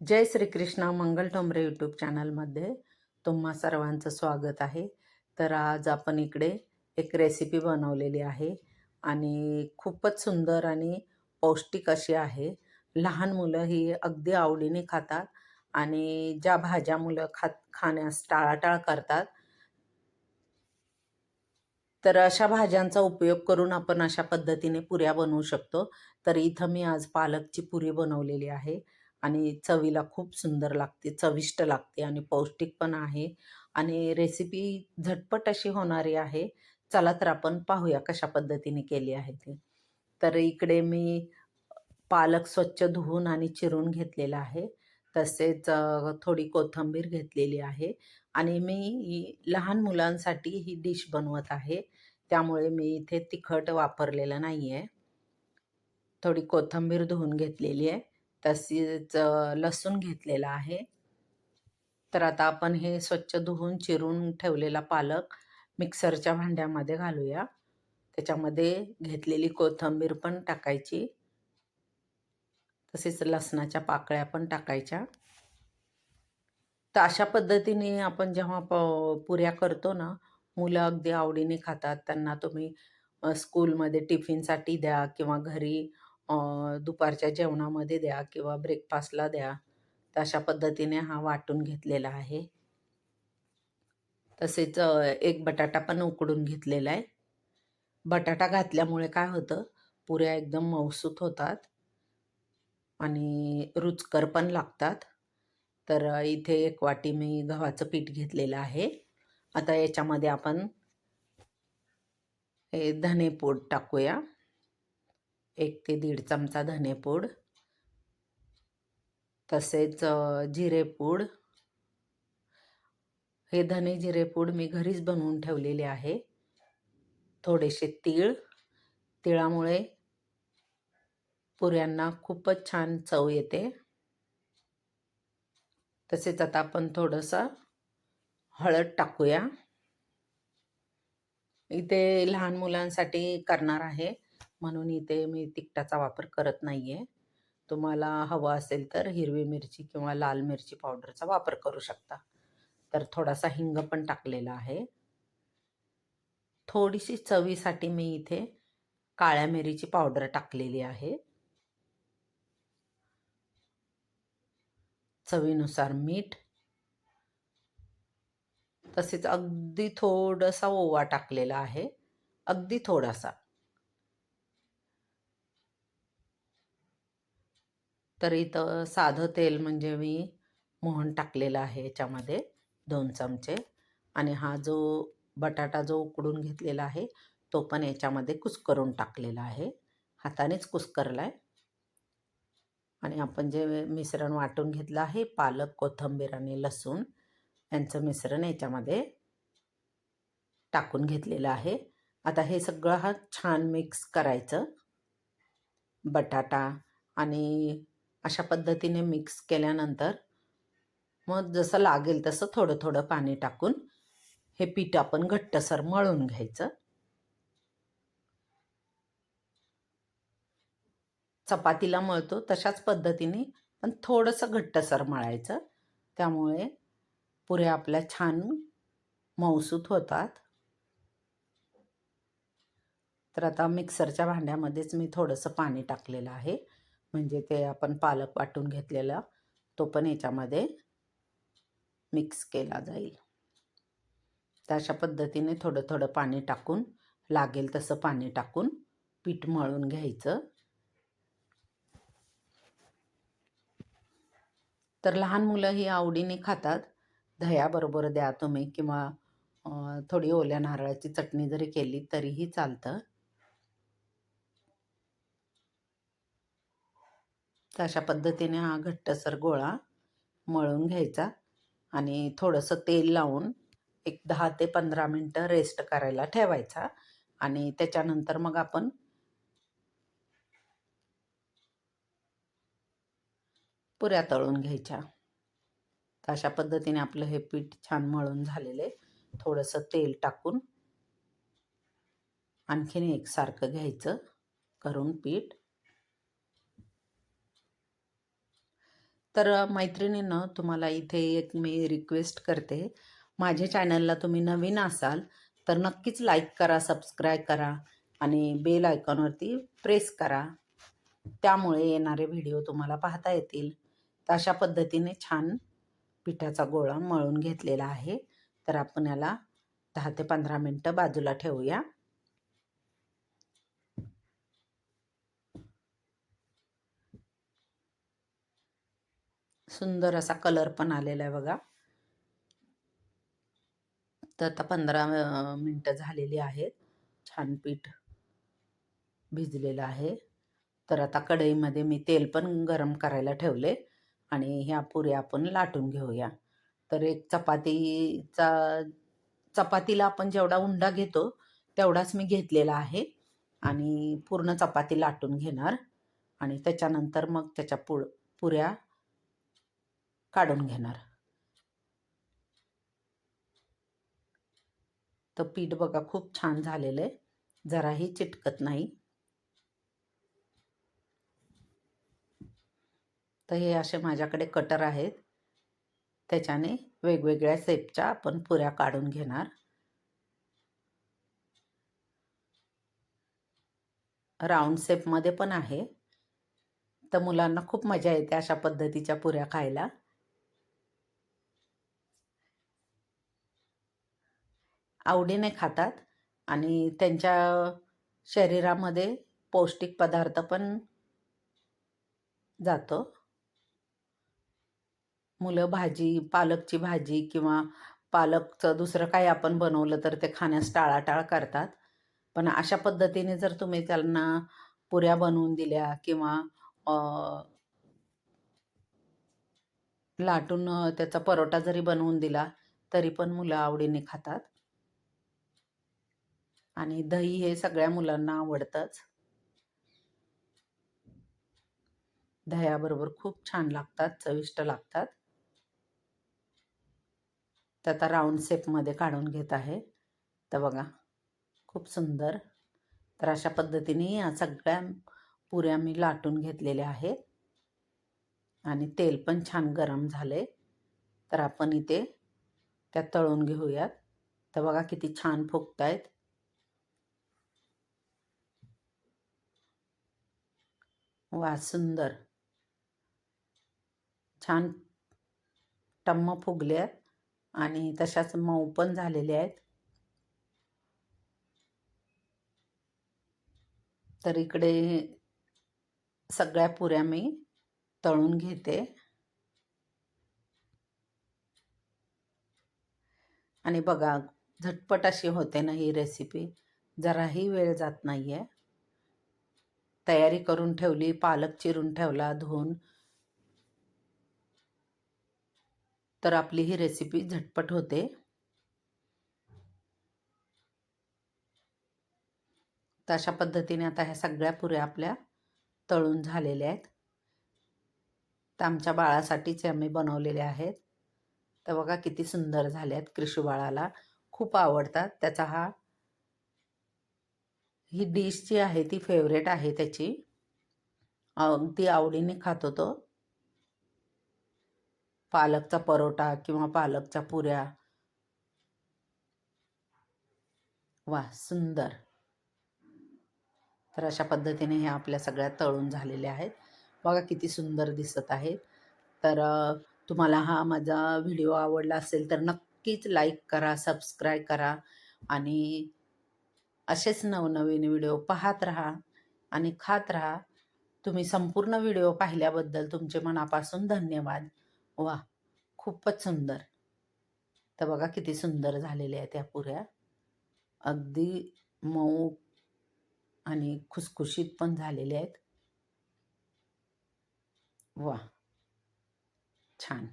जय Shrikrishna Mangal Thombare YouTube चॅनलमध्ये तुम्हा सर्वांचं स्वागत आहे. तर आज आपण इकडे एक रेसिपी बनवलेली आहे आणि खूपच सुंदर आणि पौष्टिक अशी आहे. लहान मुलं ही अगदी आवडीने खातात आणि ज्या भाज्या मुलं खात खाण्यास टाळाटाळ करतात तर अशा भाज्यांचा उपयोग करून आपण अशा पद्धतीने पुऱ्या बनवू शकतो. तर इथं मी आज पालकची पुरी बनवलेली आहे. आणि चवीला खूप सुंदर लागते चविष्ट लागते आणि पौष्टिक पण आहे. आणि रेसिपी झटपट अशी होणारी आहे. चला तर आपण पाहूया कशा पद्धतीने केली आहे ती. तर इकडे मी पालक स्वच्छ धुवून आणि चिरून घेतलेला आहे. तसेच थोडी कोथिंबीर घेतलेली आहे. आणि मी लहान मुलांसाठी ही डिश बनवत आहे. त्यामुळे मी इथे तिखट वापरलेलं नाही आहे थोडी कोथिंबीर धुवून घेतलेली आहे. तसेच लसूण घेतलेला आहे. तर आता आपण हे स्वच्छ धुवून चिरून ठेवलेला पालक मिक्सरच्या भांड्यामध्ये घालूया. त्याच्यामध्ये घेतलेली कोथिंबीर पण टाकायची. तसेच लसणाच्या पाकळ्या पण टाकायच्या. तर अशा पद्धतीने आपण जेव्हा प पुऱ्या करतो ना मुलं अगदी आवडीने खातात. त्यांना तुम्ही स्कूलमध्ये टिफिनसाठी द्या किंवा घरी दुपारच्या जेवणामध्ये द्या किंवा ब्रेकफास्टला द्या. तशा पद्धतीने हा वाटून घेतलेला आहे. तसेच एक बटाटा पण उकडून घेतलेला आहे. बटाटा घातल्यामुळे काय होतं पुऱ्या एकदम मऊसूत होतात आणि रुचकर पण लागतात. तर इथे एक वाटी मी गव्हाचं पीठ घेतलेलं आहे. आता याच्यामध्ये आपण हे धनेपूड टाकूया. एक ते दीड चमचा धनेपूड तसेच जिरेपूड. हे धने जिरेपूड मी घरीच बनवून ठेवलेले आहे. थोडेसे तीळ. तिळामुळे पुऱ्यांना खूपच छान चव येते. तसेच आता आपण थोडंसं हळद टाकूया. इथे लहान मुलांसाठी करणार आहे. म्हणून इथे मी तिखटाचा वापर करत नाही आहे तुम्हाला हवं असेल तर हिरवी मिरची किंवा लाल मिरची पावडरचा वापर करू शकता. तर थोडासा हिंग पण टाकलेला आहे. थोडीशी चवीसाठी मी इथे काळ्या मिरीची पावडर टाकलेली आहे. चवीनुसार मीठ. तसेच अगदी थोडासा ओवा टाकलेला आहे. अगदी थोडासा. तर इथं साधं तेल म्हणजे मी मोहन टाकलेलं आहे याच्यामध्ये दोन चमचे. आणि हा जो बटाटा जो उकडून घेतलेला आहे तो पण याच्यामध्ये कुस्करून टाकलेला आहे. हातानेच कुस्करला आहे आणि आपण जे मिश्रण वाटून घेतलं आहे पालक कोथिंबीर आणि लसूण यांचं मिश्रण याच्यामध्ये टाकून घेतलेलं आहे. आता हे सगळं हा छान मिक्स करायचं. बटाटा आणि अशा पद्धतीने मिक्स केल्यानंतर मग जसं लागेल तसं थोडं थोडं पाणी टाकून हे पीठ आपण घट्टसर मळून घ्यायचं. चपातीला मळतो तशाच पद्धतीने पण थोडंसं घट्टसर मळायचं. त्यामुळे पुऱ्या आपल्या छान मऊसूत होतात. तर आता मिक्सरच्या भांड्यामध्येच मी थोडंसं पाणी टाकलेलं आहे. म्हणजे ते आपण पालक वाटून घेतलेला तो पण याच्यामध्ये मिक्स केला जाईल. तर अशा पद्धतीने थोडं थोडं पाणी टाकून लागेल तसं पाणी टाकून पीठ मळून घ्यायचं. तर लहान मुलं ही आवडीने खातात. दह्याबरोबर द्या तुम्ही किंवा थोडी ओल्या नारळाची चटणी जरी केली तरीही चालतं. तर अशा पद्धतीने हा घट्टसर गोळा मळून घ्यायचा आणि थोडंसं तेल लावून एक दहा ते पंधरा मिनटं रेस्ट करायला ठेवायचा आणि त्याच्यानंतर मग आपण पुऱ्या तळून घ्यायच्या. तर अशा पद्धतीने आपलं हे पीठ छान मळून झालेले. थोडंसं तेल टाकून आणखीन एकसारखं घ्यायचं करून पीठ. तर मैत्रिणीनं तुम्हाला इथे एक मी रिक्वेस्ट करते. माझ्या चॅनलला तुम्ही नवीन असाल तर नक्कीच लाईक करा सबस्क्राईब करा आणि बेल आयकॉनवरती प्रेस करा. त्यामुळे येणारे व्हिडिओ तुम्हाला पाहता येतील. तर अशा पद्धतीने छान पिठाचा गोळा मळून घेतलेला आहे. तर आपण याला दहा ते पंधरा मिनटं बाजूला ठेवूया. सुंदर असा कलर पण आलेला आहे बघा. तर आता पंधरा मिनटं झालेली आहेत. छान पीठ भिजलेलं आहे. तर आता कढईमध्ये मी तेल पण गरम करायला ठेवले आणि ह्या पुऱ्या आपण लाटून घेऊया. तर एक चपातीचा चपातीला आपण जेवढा उंडा घेतो तेवढाच मी घेतलेला आहे आणि पूर्ण चपाती लाटून घेणार आणि त्याच्यानंतर मग त्याच्या पुळ पुऱ्या काढून घेणार. तर पीठ बघा खूप छान झालेलं आहे. जराही चिटकत नाही. तर हे असे माझ्याकडे कटर आहेत. त्याच्याने वेगवेगळ्या सेपच्या आपण पुऱ्या काढून घेणार. राऊंड सेपमध्ये पण आहे. तर मुलांना खूप मजा येते अशा पद्धतीच्या पुऱ्या खायला. आवडीने खातात आणि त्यांच्या शरीरामध्ये पौष्टिक पदार्थ पण जातो. मुलं भाजी पालकची भाजी किंवा पालकचं दुसरं काही आपण बनवलं तर ते खाण्यास टाळाटाळ करतात. पण अशा पद्धतीने जर तुम्ही त्यांना पुऱ्या बनवून दिल्या किंवा लाटून त्याचा परोटा जरी बनवून दिला तरी पण मुलं आवडीने खातात. आणि दही हे सगळ्या मुलांना आवडतंच. दह्याबरोबर खूप छान लागतात चविष्ट लागतात. तर आता राऊंड शेपमध्ये काढून घेत आहे. तर बघा खूप सुंदर. तर अशा पद्धतीने या सगळ्या पुऱ्या मी लाटून घेतलेल्या आहेत. आणि तेल पण छान गरम झाले तर आपण इथे त्या तळून घेऊयात. तर बघा किती छान फुगत वा सुंदर. छान टम्म फुगले आहेत आणि तशाच मऊ पण झालेले आहेत. तर इकडे सगळ्या पुऱ्या मी तळून घेते. आणि बघा झटपट अशी होते ना ही रेसिपी जराही वेळ जात नाही आहे तयारी करून ठेवली पालक चिरून ठेवला धुवून. तर आपली ही रेसिपी झटपट होते. तर अशा पद्धतीने आता ह्या सगळ्या पुऱ्या आपल्या तळून झालेल्या आहेत. तर आमच्या बाळासाठीच आम्ही बनवलेले आहेत. तर बघा किती सुंदर झाले आहेत कृषी बाळाला खूप आवडतात. त्याचा हा ही डिश जी आहे ती फेवरेट आहे त्याची. ती आवडीने खातो तो पालकचा परोटा किंवा पालकच्या पुऱ्या. वा सुंदर. तर अशा पद्धतीने हे आपल्या सगळ्या तळून झालेल्या आहेत. बघा किती सुंदर दिसत आहेत. तर तुम्हाला हा माझा व्हिडिओ आवडला असेल तर नक्कीच लाईक करा सबस्क्राईब करा आणि असेच नवनवीन व्हिडिओ पाहत राहा आणि खात राहा. तुम्ही संपूर्ण व्हिडिओ पाहिल्याबद्दल तुमचे मनापासून धन्यवाद. वा खूपच सुंदर. तर बघा किती सुंदर झालेल्या आहेत त्या पुऱ्या. अगदी मऊ आणि खुसखुशीत पण झालेले आहेत. वा छान.